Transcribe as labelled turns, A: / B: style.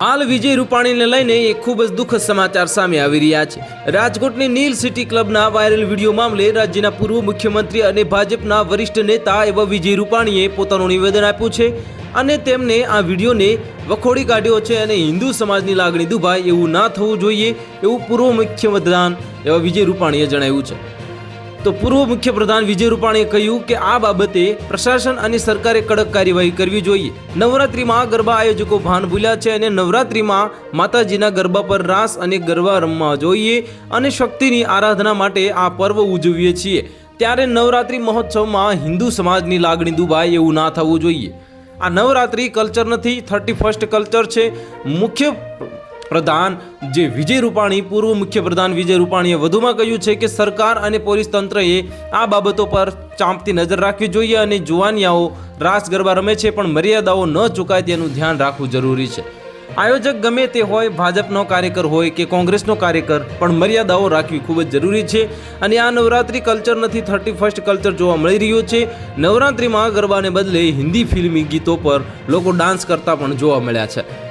A: હાલ વિજય રૂપાણીને લઈને એક ખૂબ જ દુઃખદ સમાચાર સામે આવી રહ્યા છે. રાજકોટની નીલ સિટી ક્લબના વાયરલ વીડિયો મામલે રાજ્યના પૂર્વ મુખ્યમંત્રી અને ભાજપના વરિષ્ઠ નેતા એવા વિજય રૂપાણીએ પોતાનું નિવેદન આપ્યું છે અને તેમને આ વિડીયોને વખોડી કાઢ્યો છે અને હિન્દુ સમાજની લાગણી દુભાય એવું ના થવું જોઈએ એવું પૂર્વ મુખ્યપ્રધાન એવા વિજય રૂપાણીએ જણાવ્યું છે. તો પૂર્વ મુખ્યપ્રધાન વિજય રૂપાણીએ કહ્યું કે આ બાબતે પ્રશાસન અને સરકારે કડક કાર્યવાહી કરવી જોઈએ. નવરાત્રિમાં ગરબા આયોજકો ભાન ભૂલ્યા છે અને નવરાત્રિમાં માતાજીના ગરબા પર રાસ અને ગરબા રમવા જોઈએ અને શક્તિની આરાધના માટે આ પર્વ ઉજવીએ છીએ. ત્યારે નવરાત્રિ મહોત્સવમાં હિન્દુ સમાજની લાગણી દુભાય એવું ના થવું જોઈએ. આ નવરાત્રિ કલ્ચર નથી, થર્ટી ફર્સ્ટ કલ્ચર છે. મુખ્ય પ્રધાન જે વિજય રૂપાણી, પૂર્વ મુખ્યપ્રધાન વિજય રૂપાણીએ વધુમાં કહ્યું છે કે સરકાર અને પોલીસ તંત્રએ આ બાબતો પર ચાંપતી નજર રાખવી જોઈએ અને જુવાનિયાઓ રાસ ગરબા રમે છે, પણ મર્યાદાઓ ન ચૂકાય તેનું ધ્યાન રાખવું જરૂરી છે. આયોજક ગમે તે હોય, ભાજપનો કાર્યકર હોય કે કોંગ્રેસનો કાર્યકર, પણ મર્યાદાઓ રાખવી ખૂબ જ જરૂરી છે અને આ નવરાત્રી કલ્ચર નથી, થર્ટી ફર્સ્ટ કલ્ચર જોવા મળી રહ્યું છે. નવરાત્રિમાં ગરબાને બદલે હિન્દી ફિલ્મી ગીતો પર લોકો ડાન્સ કરતા પણ જોવા મળ્યા છે.